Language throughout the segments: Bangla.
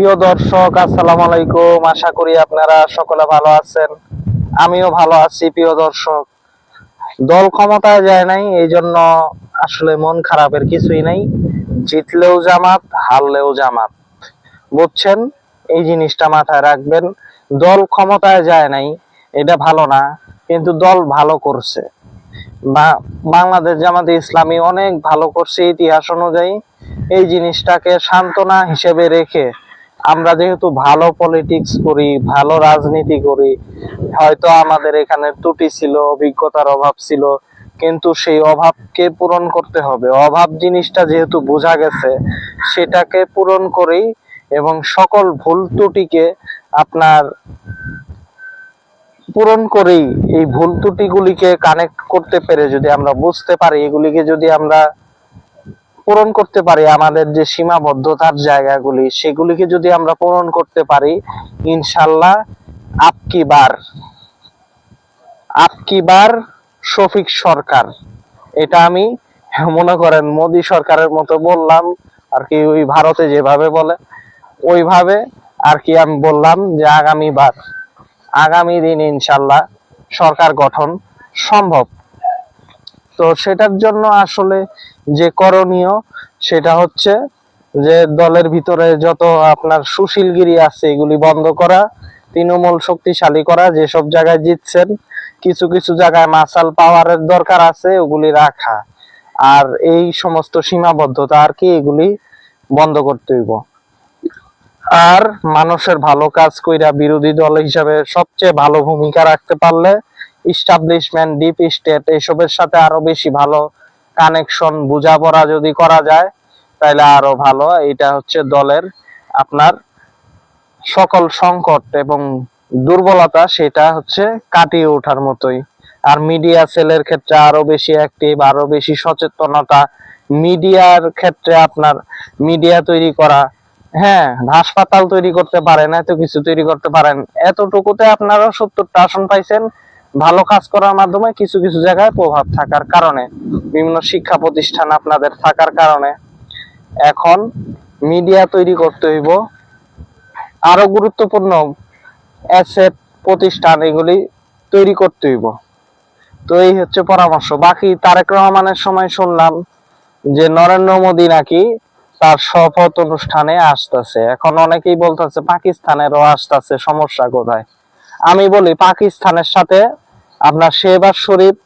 প্রিয় দর্শক, আসসালামু আলাইকুম। আশা করি আপনারা সকলে ভালো আছেন। আমিও ভালো আছি, প্রিয় দর্শক। দল ক্ষমতায় যায় নাই এই জন্য আসলে মন খারাপের কিছুই নাই। জিতলেও জামাত, হারলেও জামাত। বুঝছেন? এই জিনিসটা মাথায় রাখবেন। দল ক্ষমতায় যায় নাই, এটা ভালো না, কিন্তু দল ভালো করছে। বাংলাদেশ জামাতে ইসলামী অনেক ভালো করছে ইতিহাস অনুযায়ী। এই জিনিসটাকে সান্ত্বনা হিসেবে রেখে আমরা যেহেতু ভালো পলিটিক্স করি, ভালো রাজনীতি করি, হয়তো আমাদের এখানে ত্রুটি ছিল, অভিজ্ঞতার অভাব ছিল, কিন্তু সেই অভাবকে পূরণ করতে হবে। অভাব জিনিসটা যেহেতু বোঝা গেছে, সেটাকে পূরণ করেই এবং সকল ভুল ত্রুটিকে আপনার পূরণ করেই এই ভুল ত্রুটিগুলিকে কানেক্ট করতে পেরে যদি আমরা বুঝতে পারি, এগুলিকে যদি আমরা পূরণ করতে পারি, আমাদের যে সীমাবদ্ধতার জায়গাগুলি, সেগুলিকে যদি আমরা পূরণ করতে পারি, ইনশাল্লাহ আপকি বার আপকি বার শফিক সরকার। এটা আমি মনে করেন মোদী সরকারের মতো বললাম, আর কি ওই ভারতে যেভাবে বলে, ওইভাবে আর কি আমি বললাম যে আগামী বার আগামী দিন ইনশাল্লাহ সরকার গঠন সম্ভব। তো সেটার জন্য আসলে যে করণীয় সেটা হচ্ছে যে দলের ভিতরে যত আপনার সুশীলগিরি আছে, এগুলি বন্ধ করা, তৃণমূল শক্তিশালী করা, যেসব জায়গায় জিতছেন, কিছু কিছু জায়গায় মাসাল পাওয়ারের দরকার আছে, ওগুলি রাখা। আর এই সমস্ত সীমাবদ্ধতা আর কি এগুলি বন্ধ করতে হইব। আর মানুষের ভালো কাজ কইরা বিরোধী দল হিসাবে সবচেয়ে ভালো ভূমিকা রাখতে পারলে ইস্টাবলিশমেন্ট ডিপ স্টেট এসবের সাথে আরও বেশি ভালো কানেকশন বোঝাপড়া যদি করা যায়, তাহলে আরও ভালো। এটা হচ্ছে দলের আপনার সকল সংকট এবং দুর্বলতা, সেটা হচ্ছে কাটিয়ে ওঠার মতোই। আর মিডিয়া সেলের ক্ষেত্রে আরও বেশি অ্যাক্টিভ আরও বেশি সচেতনতা মিডিয়ার ক্ষেত্রে আপনার মিডিয়া তৈরি করা। হ্যাঁ হাসপাতাল তৈরি করতে পারেন, এত কিছু তৈরি করতে পারেন। এতটুকুতে আপনারা সত্তরটা আসন পাইছেন ভালো কাজ করার মাধ্যমে কিছু কিছু জায়গায় প্রভাব থাকার কারণে, বিভিন্ন শিক্ষা প্রতিষ্ঠান আপনাদের থাকার কারণে এখন মিডিয়া তৈরি করতে হইব। আরও গুরুত্বপূর্ণ অ্যাসেট প্রতিষ্ঠান এগুলি তৈরি করতে হইব। তো এই হচ্ছে পরামর্শ। বাকি তারেক রহমানের সময় শুনলাম যে নরেন্দ্র মোদী নাকি তার শপথ অনুষ্ঠানে আসতেছে। এখন অনেকেই বলতেছে, পাকিস্তানেরও আসতেছে, সমস্যা কোথায়? আমি বলি, পাকিস্তানের সাথে আপনার শেহবাজ শরীফ,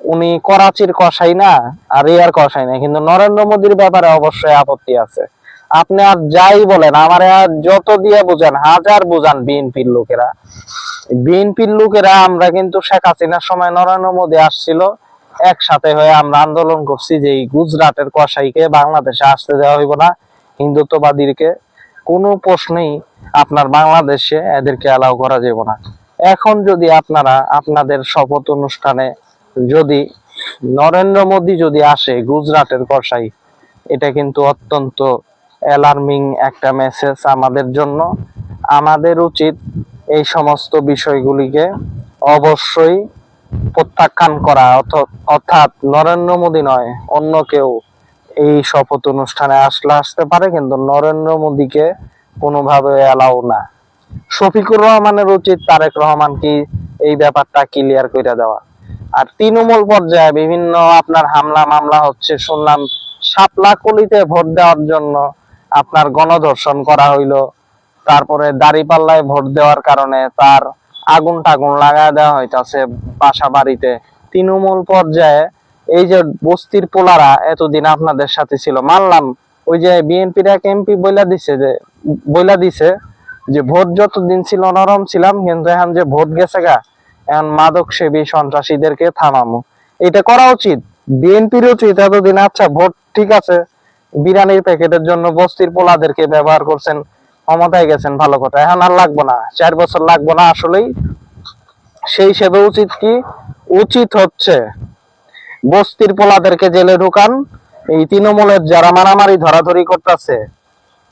উনি করাচির কষাই না, আর ইয়ার কষাই না, কিন্তু নরেন্দ্র মোদীর ব্যাপারে অবশ্যই আপত্তি আছে। আপনি আর যাই বলেন, আমার যত দিয়ে বুঝান, হাজার বুঝান বিএনপির লোকেরা। বিএনপির লোকেরা, আমরা কিন্তু শেখ হাসিনার সময় নরেন্দ্র মোদী আসছিল, একসাথে হয়ে আমরা আন্দোলন করছি যে এই গুজরাটের কসাইকে বাংলাদেশে আসতে দেওয়া হইব না হিন্দুত্ববাদীকে কোনো প্রশ্নেই আপনার বাংলাদেশে এদেরকে অ্যালাউ করা যাবে না। এখন যদি আপনারা আপনাদের শপথ অনুষ্ঠানে যদি নরেন্দ্র মোদী যদি আসে গুজরাটের কসাই, এটা কিন্তু অত্যন্ত অ্যালার্মিং একটা মেসেজ আমাদের জন্য। আমাদের উচিত এই সমস্ত বিষয়গুলিকে অবশ্যই প্রত্যাখ্যান করা, অর্থ- অর্থাৎ নরেন্দ্র মোদী নয়, অন্য কেউ এই শপথ অনুষ্ঠানে আসলে আসতে পারে, কিন্তু নরেন্দ্র মোদীকে কোনোভাবে অ্যালাউ না। শফিকুর রহমানের উচিত তারেক রহমান কি এই ব্যাপারটা ক্লিয়ার করে দেওয়া। আর তৃণমূল পর্যায়ে বিভিন্ন আপনার হামলা মামলা হচ্ছে, শুনলাম শাপলা কলিতে ভোট দেওয়ার জন্য আপনার গণধর্ষণ করা হইল। তারপরে দাড়িপাল্লায় ভোট দেওয়ার কারণে তার আগুন টাগুন লাগায় দেওয়া হইতাছে বাসা বাড়িতে। তৃণমূল পর্যায়ে এই যে বস্তির পোলারা এতদিন আপনাদের সাথে ছিল, মানলাম ওই যে বিএনপির এক এমপি বইলা দিছে যে বইলা দিছে যে ভোট যতদিন ছিল নরম ছিলাম, কিন্তু এখন যে ভোট গেছে গা, এখন মাদক সেবী সন্ত্রাসীদেরকে থামামো। এটা করা উচিত। বিএনপির উচিত এতদিন আচ্ছা ভোট ঠিক আছে, বিরিয়ানির প্যাকেটের জন্য বস্তির পোলাদেরকে ব্যবহার করছেন, ক্ষমতায় গেছেন, ভালো কথা। এখন আর লাগবো না, চার বছর লাগবো না আসলেই। সেই হিসেবে উচিত কি? উচিত হচ্ছে বস্তির পোলাদেরকে জেলে ঢুকান। এই তৃণমূলের যারা মারামারি, ধরাধরি করতেছে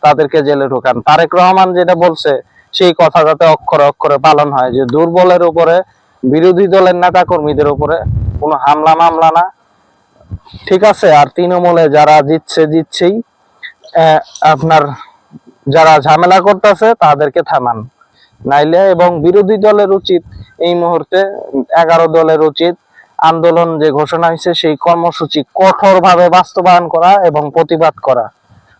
তাদেরকে জেলে ঢুকান। তারেক রহমান যেটা বলছে, সেই কথা যাতে অক্ষরে অক্ষরে পালন হয়, যে দুর্বলের উপরে, বিরোধী দলের নেতা কর্মীদের উপরে কোনো হামলা মামলা না। ঠিক আছে, আর তৃণমূলে যারা জিতছে, জিতছেই আপনার যারা ঝামেলা করতেছে, তাদেরকে থামান। নাইলে এবং বিরোধী দলের উচিত, এই মুহূর্তে এগারো দলের উচিত, আন্দোলন যে ঘোষণা হয়েছে, সেই কর্মসূচি কঠোরভাবে বাস্তবায়ন করা এবং প্রতিবাদ করা।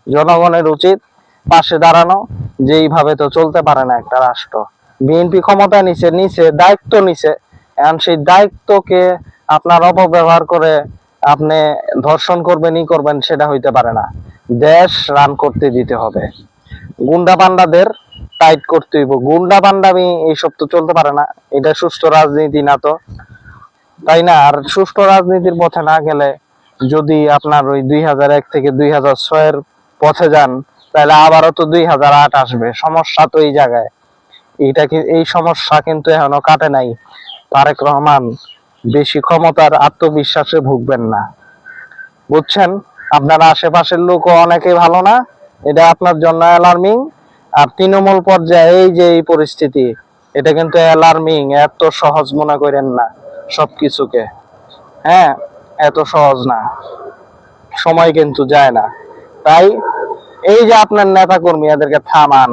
জনগণের উচিত পাশে দাঁড়ানো যে এইভাবে তো চলতে পারে না একটা রাষ্ট্র। বিএনপি ক্ষমতা নিছে নিছে, দায়িত্ব নিছে। এখন সেই দায়িত্বকে আপনার অপব্যবহার করে আপনি ধর্ষণ করবেন, ই করবেন, সেটা হইতে পারে না। দেশ রান করতে দিতে হবে। গুন্ডা পান্ডাদের টাইট করতে হইব। গুন্ডা পান্ডামি এইসব তো চলতে পারে না। এটা সুষ্ঠু রাজনীতি না তো। তাই না? আর সুষ্ঠু রাজনীতির পথে না গেলে যদি আপনার ওই দুই হাজার এক থেকে দুই হাজার ছয়ের পথে যান তাহলে আবারও তো দুই হাজার আট আসবে। সমস্যা তো এই জায়গায়। এটা কি, এই সমস্যা কিন্তু এখনও কাটে নাই। তারেক রহমান বেশি ক্ষমতার আত্মবিশ্বাসে ভুগবেন না। বুঝছেন? আপনার আশেপাশের লোকও অনেকে ভালো না। এটা আপনার জন্য অ্যালার্মিং আর তৃণমূল পর্যায়ে এই যে এই পরিস্থিতি, এটা কিন্তু অ্যালার্মিং এত সহজ মনে করেন না সব কিছুকে হ্যাঁ এত সহজ না। সময় কিন্তু যায় না। তাই এই যে আপনার নেতা কর্মী এদেরকে থামান।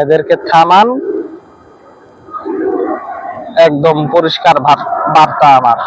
এদেরকে থামান। একদম পরিষ্কার বার্তা আমার।